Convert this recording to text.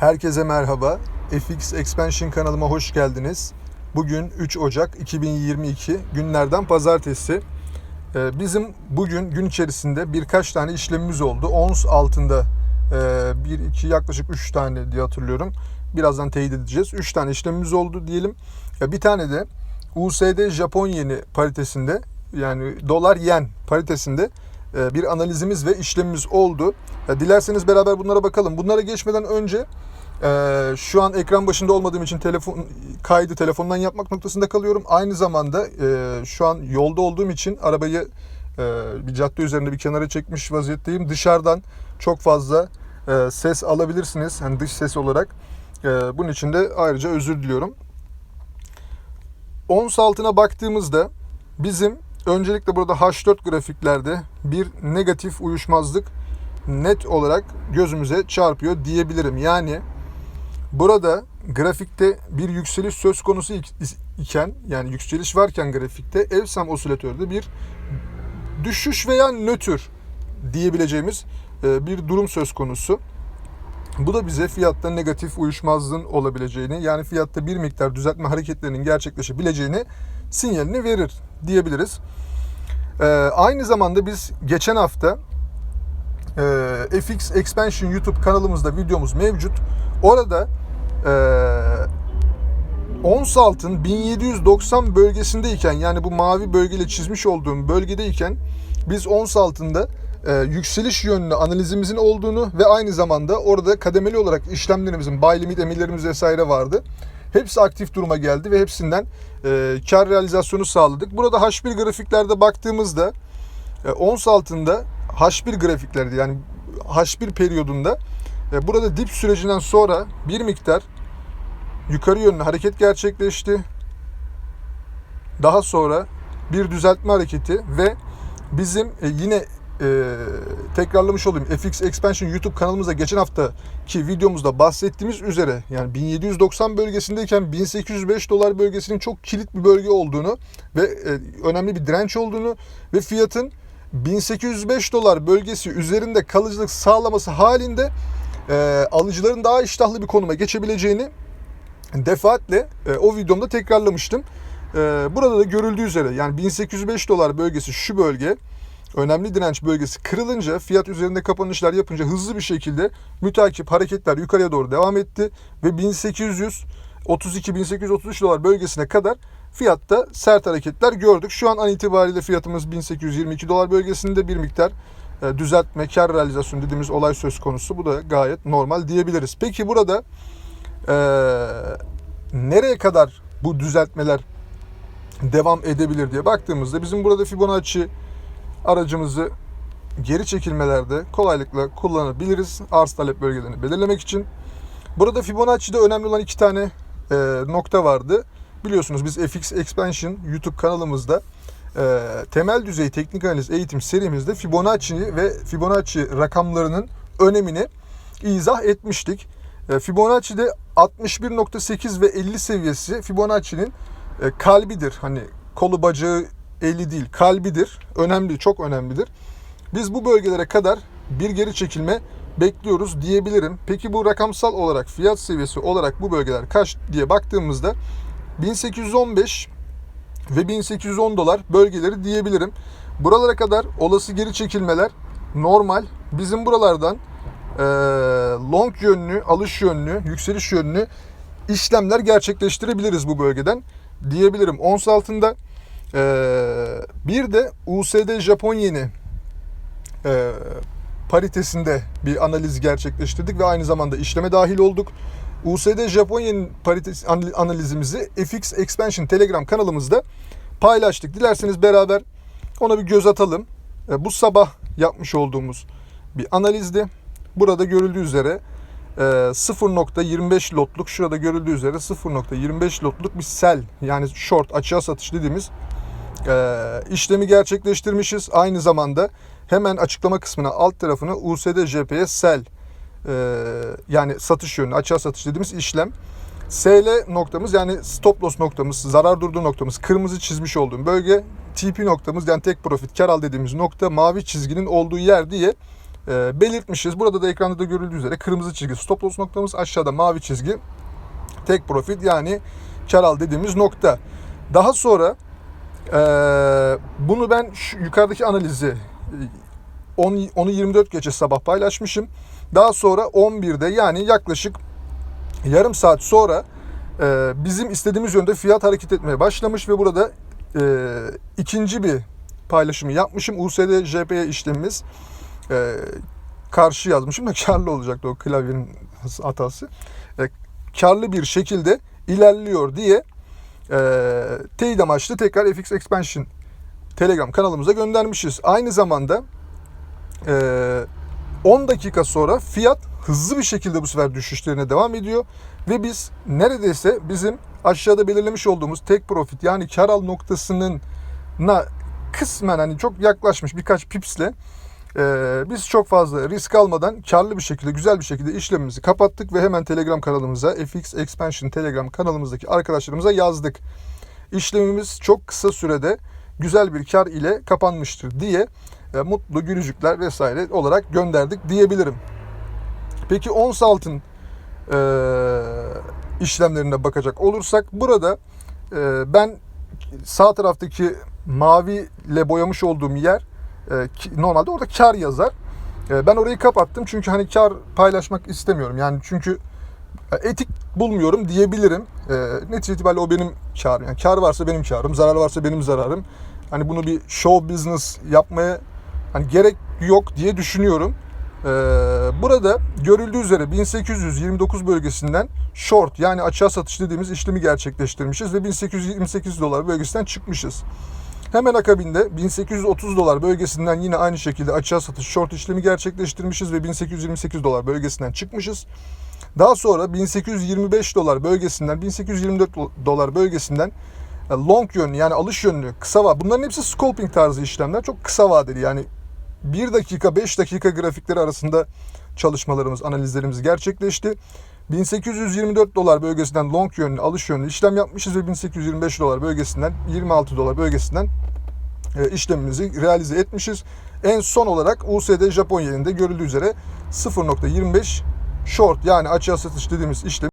Herkese merhaba. FX Expansion kanalıma hoş geldiniz. Bugün 3 Ocak 2022 günlerden pazartesi. Ee, Bizim bugün gün içerisinde birkaç tane işlemimiz oldu. Ons altında 1, 2 yaklaşık 3 tane diye hatırlıyorum. Birazdan teyit edeceğiz. 3 tane işlemimiz oldu diyelim. Bir tane de USD Japon yeni paritesinde yani dolar yen paritesinde e, bir analizimiz ve işlemimiz oldu. E, Dilerseniz beraber bunlara bakalım. Bunlara geçmeden önce e, şu an ekran başında olmadığım için telefon kaydı telefondan yapmak noktasında kalıyorum. Aynı zamanda e, şu an yolda olduğum için arabayı e, bir cadde üzerinde bir kenara çekmiş vaziyetteyim. Dışarıdan çok fazla e, ses alabilirsiniz. Hani dış ses olarak. E, Bunun için de ayrıca özür diliyorum. Ons altına baktığımızda bizim öncelikle burada H4 grafiklerde bir negatif uyuşmazlık net olarak gözümüze çarpıyor diyebilirim. Yani burada grafikte bir yükseliş söz konusu ik- iken yani yükseliş varken grafikte Evsam osilatörde bir düşüş veya nötr diyebileceğimiz e, bir durum söz konusu. Bu da bize fiyatta negatif uyuşmazlığın olabileceğini yani fiyatta bir miktar düzeltme hareketlerinin gerçekleşebileceğini sinyalini verir diyebiliriz. Ee, aynı zamanda biz geçen hafta e, FX Expansion YouTube kanalımızda videomuz mevcut. Orada e, ons altın 1790 bölgesindeyken yani bu mavi bölgeyle çizmiş olduğum bölgedeyken biz ons altında e, yükseliş yönlü analizimizin olduğunu ve aynı zamanda orada kademeli olarak işlemlerimizin buy limit emirlerimiz vesaire vardı. Hepsi aktif duruma geldi ve hepsinden e, kar realizasyonu sağladık. Burada H1 grafiklerde baktığımızda e, ons altında H1 grafiklerde yani H1 periyodunda e, burada dip sürecinden sonra bir miktar yukarı yönlü hareket gerçekleşti. Daha sonra bir düzeltme hareketi ve bizim e, yine e, tekrarlamış olayım FX Expansion YouTube kanalımızda geçen haftaki videomuzda bahsettiğimiz üzere yani 1790 bölgesindeyken 1805 dolar bölgesinin çok kilit bir bölge olduğunu ve e, önemli bir direnç olduğunu ve fiyatın 1805 dolar bölgesi üzerinde kalıcılık sağlaması halinde e, alıcıların daha iştahlı bir konuma geçebileceğini defaatle e, o videomda tekrarlamıştım. E, burada da görüldüğü üzere yani 1805 dolar bölgesi şu bölge önemli direnç bölgesi kırılınca fiyat üzerinde kapanışlar yapınca hızlı bir şekilde mütakip hareketler yukarıya doğru devam etti ve 1832 1833 dolar bölgesine kadar fiyatta sert hareketler gördük. Şu an an itibariyle fiyatımız 1822 dolar bölgesinde bir miktar e, düzeltme, kar realizasyonu dediğimiz olay söz konusu. Bu da gayet normal diyebiliriz. Peki burada e, nereye kadar bu düzeltmeler devam edebilir diye baktığımızda bizim burada Fibonacci aracımızı geri çekilmelerde kolaylıkla kullanabiliriz. Arz talep bölgelerini belirlemek için. Burada Fibonacci'de önemli olan iki tane e, nokta vardı. Biliyorsunuz biz FX Expansion YouTube kanalımızda e, temel düzey teknik analiz eğitim serimizde Fibonacci ve Fibonacci rakamlarının önemini izah etmiştik. E, Fibonacci'de 61.8 ve 50 seviyesi Fibonacci'nin e, kalbidir. Hani kolu bacağı 50 değil kalbidir. Önemli, çok önemlidir. Biz bu bölgelere kadar bir geri çekilme bekliyoruz diyebilirim. Peki bu rakamsal olarak fiyat seviyesi olarak bu bölgeler kaç diye baktığımızda 1815 ve 1810 dolar bölgeleri diyebilirim. Buralara kadar olası geri çekilmeler normal. Bizim buralardan e, long yönlü, alış yönlü, yükseliş yönlü işlemler gerçekleştirebiliriz bu bölgeden diyebilirim. Ons altında e, bir de USD Japon yeni e, paritesinde bir analiz gerçekleştirdik ve aynı zamanda işleme dahil olduk. USD Japonya'nın paritesi analizimizi FX Expansion Telegram kanalımızda paylaştık. Dilerseniz beraber ona bir göz atalım. E, Bu sabah yapmış olduğumuz bir analizdi. Burada görüldüğü üzere e, 0.25 lotluk şurada görüldüğü üzere 0.25 lotluk bir sell yani short açığa satış dediğimiz e, işlemi gerçekleştirmişiz. Aynı zamanda hemen açıklama kısmına alt tarafına USD JP'ye sell e, yani satış yönü açığa satış dediğimiz işlem. SL noktamız yani stop loss noktamız, zarar durduğu noktamız, kırmızı çizmiş olduğum bölge. TP noktamız yani tek profit kar al dediğimiz nokta mavi çizginin olduğu yer diye e, belirtmişiz. Burada da ekranda da görüldüğü üzere kırmızı çizgi stop loss noktamız aşağıda mavi çizgi tek profit yani kar al dediğimiz nokta. Daha sonra e, bunu ben şu yukarıdaki analizi e, 10, onu 24 gece sabah paylaşmışım. Daha sonra 11'de yani yaklaşık yarım saat sonra e, bizim istediğimiz yönde fiyat hareket etmeye başlamış ve burada e, ikinci bir paylaşımı yapmışım. USD JPY işlemimiz e, karşı yazmışım da karlı olacaktı o klavyenin hatası. E, karlı bir şekilde ilerliyor diye e, teyit amaçlı tekrar FX Expansion Telegram kanalımıza göndermişiz. Aynı zamanda e, 10 dakika sonra fiyat hızlı bir şekilde bu sefer düşüşlerine devam ediyor. Ve biz neredeyse bizim aşağıda belirlemiş olduğumuz tek profit yani kar al noktasının na kısmen hani çok yaklaşmış birkaç pipsle e, biz çok fazla risk almadan karlı bir şekilde güzel bir şekilde işlemimizi kapattık ve hemen Telegram kanalımıza FX Expansion Telegram kanalımızdaki arkadaşlarımıza yazdık. İşlemimiz çok kısa sürede güzel bir kar ile kapanmıştır diye e, mutlu gülücükler vesaire olarak gönderdik diyebilirim. Peki ons altın e, işlemlerine bakacak olursak burada e, ben sağ taraftaki maviyle boyamış olduğum yer e, normalde orada kar yazar. E, ben orayı kapattım çünkü hani kar paylaşmak istemiyorum. Yani çünkü e, etik bulmuyorum diyebilirim. Netice itibariyle o benim karım. Yani kar varsa benim karım, zarar varsa benim zararım. Hani bunu bir show business yapmaya hani gerek yok diye düşünüyorum. Burada görüldüğü üzere 1829 bölgesinden short yani açığa satış dediğimiz işlemi gerçekleştirmişiz ve 1828 dolar bölgesinden çıkmışız. Hemen akabinde 1830 dolar bölgesinden yine aynı şekilde açığa satış short işlemi gerçekleştirmişiz ve 1828 dolar bölgesinden çıkmışız. Daha sonra 1825 dolar bölgesinden 1824 dolar bölgesinden e, long yönlü yani alış yönlü kısa vadeli. Bunların hepsi scalping tarzı işlemler. Çok kısa vadeli yani 1 dakika 5 dakika grafikleri arasında çalışmalarımız, analizlerimiz gerçekleşti. 1824 dolar bölgesinden long yönlü, alış yönlü işlem yapmışız ve 1825 dolar bölgesinden 26 dolar bölgesinden e, işlemimizi realize etmişiz. En son olarak USD Japon yeninde görüldüğü üzere 0.25 short yani açığa satış dediğimiz işlem